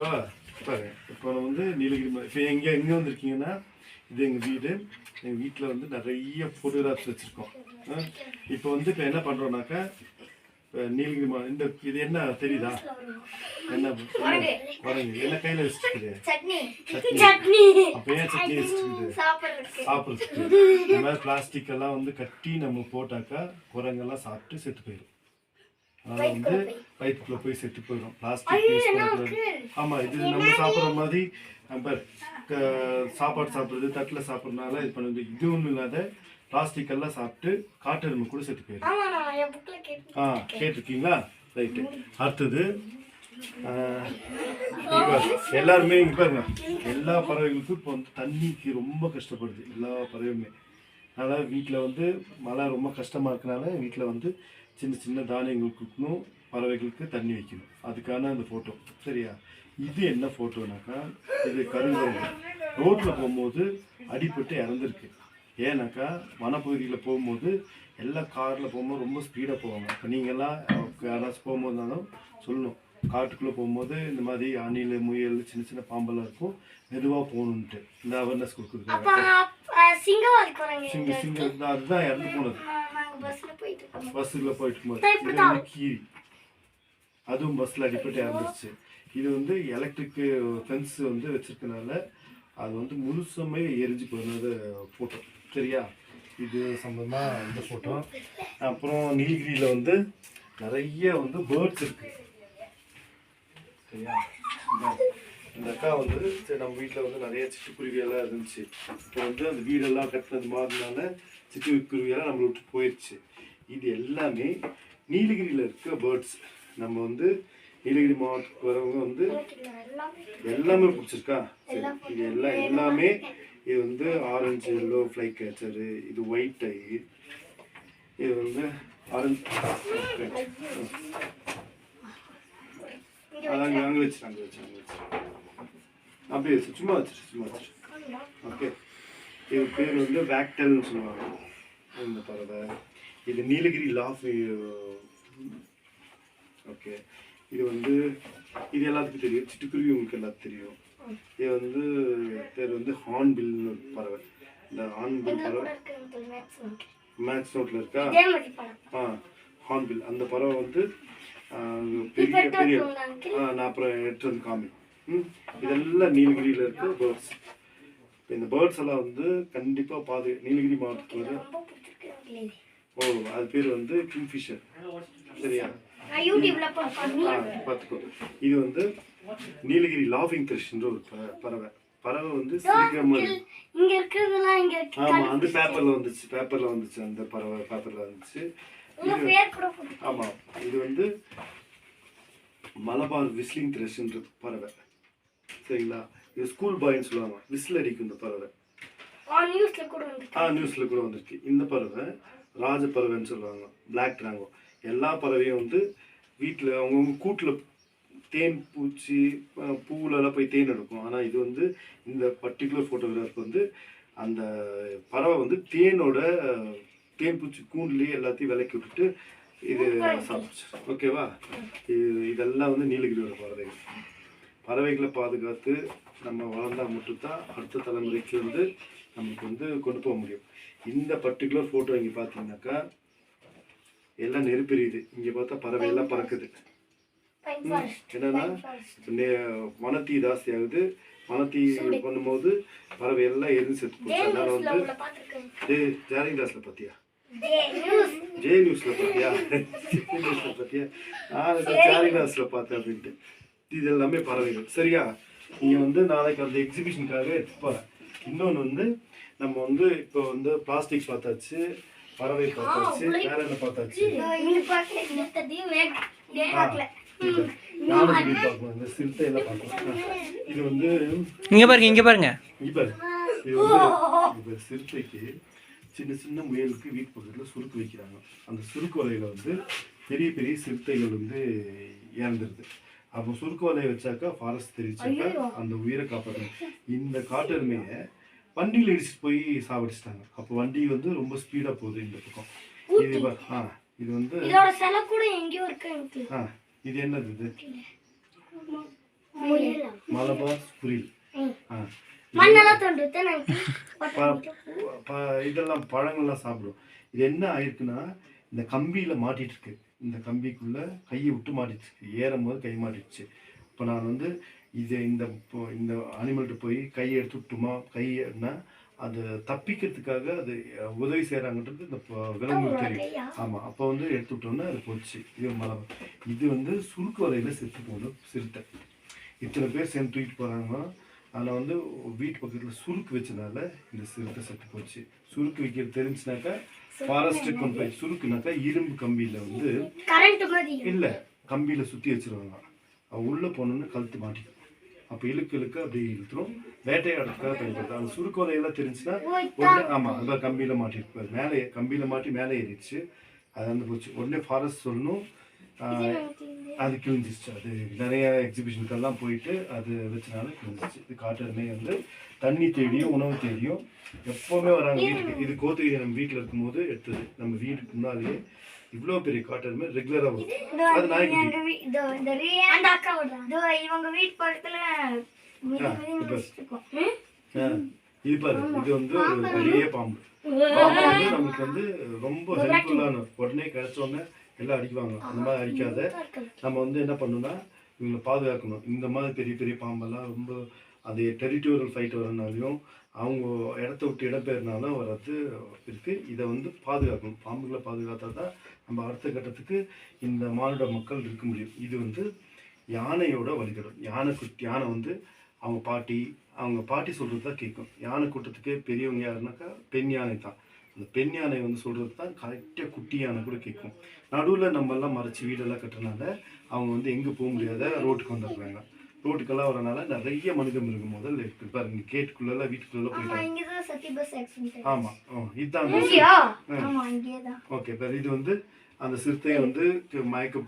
இப்போ நம்ம வந்து நீலகிரி மலை இப்போ எங்கே எங்கே வந்திருக்கீங்கன்னா இது எங்கள் வீடு. எங்கள் வீட்டில் வந்து நிறைய ஃபோட்டோகிராஃப்ஸ் வச்சுருக்கோம். இப்போ வந்து இப்போ என்ன பண்ணுறோம்னாக்கா இப்போ நீலகிரி மலை இந்த இது என்ன தெரியுதா? என்ன குரங்கு. என்ன கையில் வச்சுருக்குது? சட்னி. அப்போ ஏன் சட்னி வச்சுருக்குது? சாப்பிட்றதுக்கு. இந்த மாதிரி பிளாஸ்டிக் எல்லாம் வந்து கட்டி நம்ம போட்டாக்கா குரங்கெல்லாம் சாப்பிட்டு செத்து போயிடும் அதனால வந்து வயிற்றுக்குள்ள போய் செத்து போயிடும். பிளாஸ்டிக் யூஸ் பண்ணக்கூடாது ஆமா இது நம்ம சாப்பிட்ற மாதிரி நம்ம சாப்பாடு சாப்பிட்றது தட்டில் சாப்பிட்றதுனால இது பண்ணுறது இது ஒன்றும் இல்லாத பிளாஸ்டிக் எல்லாம் சாப்பிட்டு காட்டெருமை கூட செத்து போயிடும். ஆ கேட்டிருக்கீங்களா? ரைட்டு அடுத்தது. எல்லாருமே இங்க பாருங்க. எல்லா பறவைகளுக்கும் இப்போ வந்து தண்ணிக்கு ரொம்ப கஷ்டப்படுது. எல்லா பறவையுமே. அதனால் வீட்டில் வந்து மழை ரொம்ப கஷ்டமாக இருக்கனால வீட்டில் வந்து சின்ன சின்ன தானியங்கள் கொடுக்கணும். பறவைகளுக்கு தண்ணி வைக்கணும். அதுக்கான அந்த ஃபோட்டோ சரியா? இது என்ன ஃபோட்டோனாக்கா இது கருங்குரங்கு ரோட்டில் போகும்போது அடிபட்டு இறந்துருக்கு. ஏன்னாக்கா வனப்பகுதியில் போகும்போது எல்லா காரில் போகும்போது ரொம்ப ஸ்பீடாக போவாங்க. இப்போ நீங்கள்லாம் யாராச்சும் போகும்போதுனாலும் சொல்லணும். காட்டுக்குள்ளே போகும்போது இந்த மாதிரி அணில் முயல் சின்ன சின்ன பாம்பெல்லாம் இருக்கும். மெதுவாக போகணுன்ட்டு இந்த அவேர்னஸ் கொடுக்குறதுக்காக அப்ப சிங்கவாதி போறாங்க. சிங்க சிங்க தான் அதுதான் இறந்து போனது. பஸ்ஸில் போயிட்டு இருக்கும்போது. கீரி அதுவும் பஸ்ஸில் அடிப்பட்டு இறந்துருச்சு. இது வந்து எலக்ட்ரிக்கு ஃபென்ஸ் வந்து வச்சிருக்கனால அது வந்து முழுசுமே எரிஞ்சு போனது ஃபோட்டோ சரியா? இது சம்மந்தமாக இந்த ஃபோட்டோ அப்புறம் நீலகிரியில் வந்து நிறைய வந்து பேர்ட்ஸ் இருக்கு. சரியா? இந்த- அக்கா வந்து சரி நம்ம வீட்டில் வந்து நிறைய சிட்டுக்குருவியெல்லாம் இருந்துச்சு. இப்போ வந்து அந்த வீடெல்லாம் கட்டினது மாதிரினால சிட்டுக்குருவியெல்லாம் நம்மளை விட்டு போயிடுச்சு இது எல்லாமே நீலகிரியில் இருக்க பேர்ட்ஸ் நம்ம வந்து நீலகிரி மாவட்டத்துக்கு வரவங்க வந்து எல்லாமே பிடிச்சிருக்கா? சரி இது எல்லாம் எல்லாமே இது வந்து ஆரஞ்சு எல்லோ ஃப்ளை கேச்சரு இது ஒயிட் ஐ இது வந்து ஆரஞ்சு அதான் அங்கே வச்சு அங்கே வச்சு அங்கே வச்சு. அப்படியே வச்சு சும்மா வச்சிரு சும்மா வச்சிரு. ஓகே இது பேர் வந்து வேக்டல்னு சொல்லுவாங்க. இந்த பறவை. இது நீலகிரி லாஃப் ஓகே இது வந்து இது எல்லாத்துக்கும் தெரியும். சிட்டுக்குருவி உங்களுக்கு எல்லாத்துக்கும் தெரியும். இது வந்து பேர் வந்து ஹார்ன்பில்னு ஒரு பறவை. இந்த ஹார்ன்பில் பறவை மேக்ஸ் நோட்டில் இருக்கா? ஆ ஹார்ன்பில். அந்த பறவை வந்து பெரிய பெரிய நான் அப்புறம் எடுத்து வந்து காமி இதெல்லாம் நீலகிரியில் இருக்க பேர்ட்ஸ் இந்த பேர்ட்ஸ் எல்லாம் வந்து கண்டிப்பாக பாது நீலகிரி மாவட்டத்தில். ஓ அது பேர் வந்து கிங்ஃபிஷர் சரியா? பார்த்துக்கோ. இது வந்து நீலகிரி லாஃபிங் த்ரிஷ்ன்ற ஒரு பறவை. பறவை வந்து சிரிக்கிற மாதிரி இங்க இருக்கிறதெல்லாம் இங்க ஆமாம் அந்த பேப்பரில் வந்துச்சு. பேப்பரில் வந்துச்சு. அந்த பறவை பேப்பரில் வந்துச்சு. ஆமாம் இது வந்து மலபார் விஸ்லிங் த்ரெஷ்ன்ற பறவை. சரிங்களா? இது ஸ்கூல் பாய்ன்னு சொல்லுவாங்க. விசில் அடிக்கும் இந்த பறவை. ஆ நியூஸில் கூட வந்திருக்கு. இந்த பறவை ராஜ பறவைன்னு சொல்லுவாங்க. பிளாக் ட்ராங்கோ எல்லா பறவையும் வந்து வீட்டில் அவங்கவுங்க கூட்டில் தேன் பூச்சி பூவுலலாம் போய் தேன் எடுக்கும். ஆனால் இது வந்து இந்த பர்டிகுலர் ஃபோட்டோகிராஃப் வந்து அந்த பறவை வந்து தேனோட தேன் பூச்சி கூண்டுலேயே எல்லாத்தையும் விலக்கி விட்டுட்டு இது சாப்பிடுச்சு. ஓகேவா? இது இதெல்லாம் வந்து நீலகிரியோட பறவைகள். பறவைகளை பாதுகாத்து நம்ம வளர்ந்தா மட்டும்தான் அடுத்த தலைமுறைக்கு வந்து நமக்கு வந்து கொண்டு போக முடியும். இந்த பர்டிகுலர் ஃபோட்டோ இங்கே பார்த்தீங்கன்னாக்கா எல்லாம் நெருப்பெரியுது இங்கே பார்த்தா பறவை எல்லாம் பறக்குது. என்னன்னா இப்ப நே- வனத்தீ ஜாஸ்தி ஆகுது. வனத்தீ பண்ணும்போது பறவை எல்லாம் எரிஞ்சு செத்து போச்சு. அதனால வந்து ஜாரிங் கிளாஸ்ல பார்த்தியா? ஜே நியூஸ்ல பார்த்தியா? நியூஸ்ல பார்த்தியா? நான் ஜாரி கிளாஸ்ல பார்த்தேன் அப்படின்ட்டு. இது எல்லாமே பறவைகள். சரியா? நீங்க வந்து நாளைக்கு அந்த எக்ஸிபிஷனுக்காக எடுத்து போறேன். இன்னொன்று வந்து நம்ம வந்து இப்போ வந்து பிளாஸ்டிக் பார்த்தாச்சு. பறவை பார்த்தாச்சு வேற என்ன பார்த்தாச்சு? இங்க இது வந்து இங்க பாருங்க இங்க பாருங்க. வந்து இப்ப சிறுத்தைக்கு சின்ன சின்ன முயலுக்கு வீட்டு பக்கத்துல சுருக்கு வைக்கிறாங்க. அந்த சுருக்கு வலையில வந்து பெரிய பெரிய சிறுத்தைகள் வந்து இறந்துருது. அப்போ சுருக்கு வலையை வச்சாக்கா ஃபாரஸ்ட் தெரிச்சாக்கா அந்த உயிரை காப்பாற்றணும் இந்த காட்டெருமையை வண்டியில் இடிச்சிட்டு போய் சாவடிச்சிட்டாங்க. அப்போ வண்டி வந்து ரொம்ப ஸ்பீடா போகுது இந்த பக்கம். இது ஆ இது வந்து இதோட சிலை கூட எங்கேயோ இருக்கு எனக்கு ஆ இது என்னது இது? மலபார் புரியல். ஆ. இதெல்லாம் பழங்கள்லாம் சாப்பிடும். இது என்ன ஆயிருக்குன்னா இந்த கம்பியில மாட்டிட்டு இருக்கு. இந்த கம்பிக்குள்ள கையை விட்டு மாட்டிட்டு இருக்கு. ஏறும் போது கை மாட்டிடுச்சு. இப்போ நான் வந்து இது இந்த இந்த அனிமல்கிட்ட போய் கையை எடுத்து விட்டுமா? கைன்னா அது தப்பிக்கிறதுக்காக அது உதவி செய்கிறாங்கன்றது இந்த விலங்குகளுக்கு தெரியும். ஆமாம் அப்போ வந்து எடுத்து விட்டோன்னா அது போச்சு. இது மலை இது வந்து சுருக்கு வலையில் செத்து போகணும் சிறுத்தை. இத்தனை பேர் சேர்ந்து தூக்கிட்டு போகிறாங்க அதில் வந்து வீட்டு பக்கத்தில் சுருக்கு வச்சனால இந்த சிறுத்தை செத்து போச்சு. சுருக்கு வைக்கிறது தெரிஞ்சுனாக்கா ஃபாரஸ்ட்டுக்கு கொண்டு போய் சுருக்குனாக்கா இரும்பு கம்பியில் வந்து இல்லை கம்பியில் சுற்றி வச்சிருவாங்க. உள்ளே போனோன்னு கழுத்து மாட்டிக்கும். அப்போ இழுக்கு இழுக்க அப்படி இழுத்துரும். வேட்டையாடுறதுக்காக பயன்படுது அந்த சுருக்கு வலையெல்லாம் தெரிஞ்சுன்னா உடனே ஆமாம் அதான் கம்பியில் மாட்டிருப்பாரு மேலே கம்பியில் மாட்டி மேலே ஏறிடுச்சு. அது வந்து போச்சு. உடனே ஃபாரஸ்ட் சொல்லணும். அது கிழிஞ்சிச்சு அது நிறைய எக்ஸிபிஷனுக்கெல்லாம் போயிட்டு அது வச்சனால கிழிஞ்சிச்சு இது காட்டெருமை வந்து தண்ணி தேடியும் உணவு தேடியும் எப்போவுமே வராங்க வீட்டுக்கு. இது கோத்தகிரி நம்ம வீட்டில் இருக்கும்போது எடுத்தது. நம்ம வீட்டுக்கு முன்னாலேயே இவ்வளோ பெரிய காட்டெருமை ரெகுலராக வரும். அது நாய்க்குட்டி. அந்த இவங்க வீட்டு பக்கத்துல இது பாரு. இது வந்து ஒரு பெரிய பாம்பு. பாம்பு வந்து நமக்கு வந்து ரொம்ப ஹெல்ப்ஃபுல்லான உடனே கிடைச்ச உடனே எல்லாம் அடிக்குவாங்க. அந்த மாதிரி அடிக்காத. நம்ம வந்து என்ன பண்ணணும்னா இவங்களை பாதுகாக்கணும். இந்த மாதிரி பெரிய பெரிய பாம்பெல்லாம் ரொம்ப அது டெரிட்டோரியல் ஃபைட் வரனாலையும் அவங்க இடத்த விட்டு இடம்பெயர்னாலும் வர்றது இருக்குது இதை வந்து பாதுகாக்கணும். பாம்புகளை பாதுகாத்தா தான் நம்ம அடுத்த கட்டத்துக்கு இந்த மானுட மக்கள் இருக்க முடியும். இது வந்து யானையோட வழிகடம் யானை குட்டி யானை வந்து அவங்க பாட்டி அவங்க பாட்டி சொல்கிறது தான் கேட்கும். யானை கூட்டத்துக்கு பெரியவங்க யாருனாக்கா பெண் யானை தான். அந்த பெண் யானை வந்து சொல்கிறது தான் கரெக்டாக குட்டி யானை கூட கேட்கும். நடுவில் நம்ம எல்லாம் மறைச்சி வீடெல்லாம் கட்டுறனால அவங்க வந்து எங்கே போக முடியாத ரோட்டுக்கு வந்துடுறாங்க. ரோட்டுக்கெல்லாம் வரனால நிறைய மனித மிருகம் முதல்ல இருக்கு. பாருங்க கேட்டுக்குள்ளெல்லாம் வீட்டுக்குள்ள போயிட்டாங்க. இதுதான் ஆமா இங்கேதான். ஓகே இது வந்து அந்த சிறுத்தையை வந்து மயக்க